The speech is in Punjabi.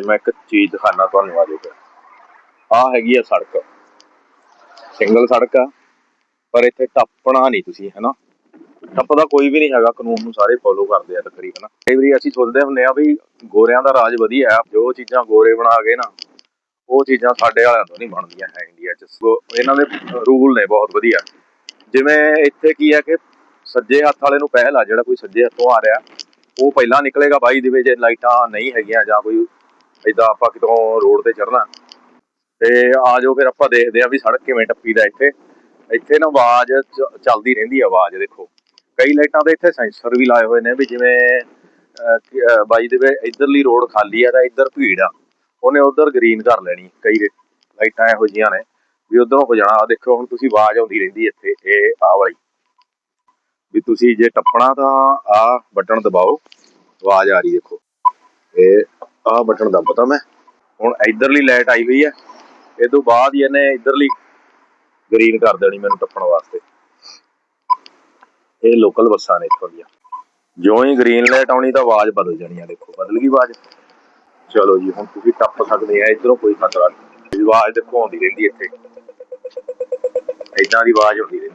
ਮੈਂ ਇੱਕ ਚੀਜ਼ ਦਿਖਾਣਾ ਤੁਹਾਨੂੰ ਆ ਜਾਓ ਆ ਹੈਗੀ ਆ ਸੜਕ। ਸਿੰਗਲ ਸੜਕ ਆ, ਪਰ ਇੱਥੇ ਟੱਪਣਾ ਨਹੀਂ ਤੁਸੀਂ, ਹੈਨਾ? ਟੱਪਦਾ ਕੋਈ ਵੀ ਨਹੀਂ ਹੈਗਾ, ਕਾਨੂੰਨ ਨੂੰ ਸਾਰੇ ਫੋਲੋ ਕਰਦੇ ਆ ਤਕਰੀਬਨ। ਕਈ ਵਾਰੀ ਅਸੀਂ ਸੋਚਦੇ ਹੁੰਦੇ ਆ ਵੀ ਗੋਰਿਆਂ ਦਾ ਰਾਜ ਵਧੀਆ ਆ, ਜੋ ਚੀਜ਼ਾਂ ਗੋਰੇ ਬਣਾ ਗਏ ਨਾ, ਉਹ ਚੀਜ਼ਾਂ ਸਾਡੇ ਵਾਲਿਆਂ ਤੋਂ ਨਹੀਂ ਬਣਦੀਆਂ ਹੈ ਇੰਡੀਆ 'ਚ। ਇਹਨਾਂ ਦੇ ਰੂਲ ਨੇ ਬਹੁਤ ਵਧੀਆ। ਜਿਵੇਂ ਇੱਥੇ ਕੀ ਹੈ ਕਿ ਸੱਜੇ ਹੱਥ ਵਾਲੇ ਨੂੰ ਪਹਿਲ ਆ, ਜਿਹੜਾ ਕੋਈ ਸੱਜੇ ਹੱਥੋਂ ਆ ਰਿਹਾ, ਉਹ ਪਹਿਲਾਂ ਨਿਕਲੇਗਾ ਬਾਈ ਦੇ ਵਿੱਚ ਲਾਈਟਾਂ ਨਹੀਂ ਹੈਗੀਆਂ ਜਾਂ ਕੋਈ ਇਦਾਂ ਆਪਾਂ ਕਿਤੋਂ ਰੋਡ ਤੇ ਚੜਨਾ ਤੇ ਆ ਜਾਓ ਫਿਰ ਆਪਾਂ ਦੇਖਦੇ ਆ ਵੀ ਸੜਕ ਕਿਵੇਂ ਟੱਪੀ ਦਾ ਇੱਥੇ। ਇੱਥੇ ਨਾ ਆਵਾਜ਼ ਚ- ਚੱਲਦੀ ਰਹਿੰਦੀ ਆ, ਆਵਾਜ਼ ਦੇਖੋ। ਕਈ ਲਾਈਟਾਂ ਦੇ ਇੱਥੇ ਸੈਂਸਰ ਵੀ ਲਾਏ ਹੋਏ ਨੇ ਵੀ ਜਿਵੇਂ ਬਾਈ ਦੇ ਇਧਰਲੀ ਰੋਡ ਖਾਲੀ ਆ ਤਾਂ ਇੱਧਰ ਭੀੜ ਆ। ਉਹਨੇ ਉਧਰ ਗ੍ਰੀਨ ਕਰ ਲੈਣੀ, ਕਈ ਲਾਈਟਾਂ ਇਹੋ ਜੀਆਂ ਨੇ ਵੀ ਉਧਰੋਂ ਹੋ ਜਾਣਾ। ਆ ਦੇਖੋ, ਹੁਣ ਤੁਸੀਂ ਆਵਾਜ਼ ਆਉਂਦੀ ਰਹਿੰਦੀ ਇੱਥੇ, ਇਹ ਆ ਵਾਲੀ। ਵੀ ਤੁਸੀਂ ਜੇ ਟੱਪਣਾ ਤਾਂ ਆ ਬਟਨ ਦਬਾਓ, ਆਵਾਜ਼ ਆ ਰਹੀ ਦੇਖੋ। ਇਹ ਆਹ ਬਟਨ ਦਬਤਾ ਮੈਂ। ਹੁਣ ਇਧਰਲੀ ਲਾਈਟ ਆਈ ਹੋਈ ਹੈ ਇਹ ਤੋਂ ਬਾਅਦ ਹੀ ਇਹਨੇ ਇਧਰਲੀ ਗ੍ਰੀਨ ਕਰ ਦੇਣੀ ਮੈਨੂੰ ਟੱਪਣ ਵਾਸਤੇ। ਇਹ ਲੋਕਲ ਬੱਸਾਂ ਨੇ ਇੱਥੋਂ ਦੀਆਂ। ਜਿਉਂ ਹੀ ਗ੍ਰੀਨ ਲਾਈਟ ਆਉਣੀ ਤਾਂ ਆਵਾਜ਼ ਬਦਲ ਜਾਣੀ ਆ, ਦੇਖੋ, ਬਦਲ ਗਈ ਆਵਾਜ਼। ਚਲੋ ਜੀ, ਹੁਣ ਤੁਸੀਂ ਟੱਪ ਸਕਦੇ ਆ, ਇਧਰੋਂ ਕੋਈ ਖਤਰਾ ਨਹੀਂ। ਆਵਾਜ਼ ਦੇਖੋ, ਆਉਂਦੀ ਰਹਿੰਦੀ ਇੱਥੇ। ਇਦਾਂ ਦੀ ਆਵਾਜ਼ ਆਉਂਦੀ ਰਹਿੰਦੀ।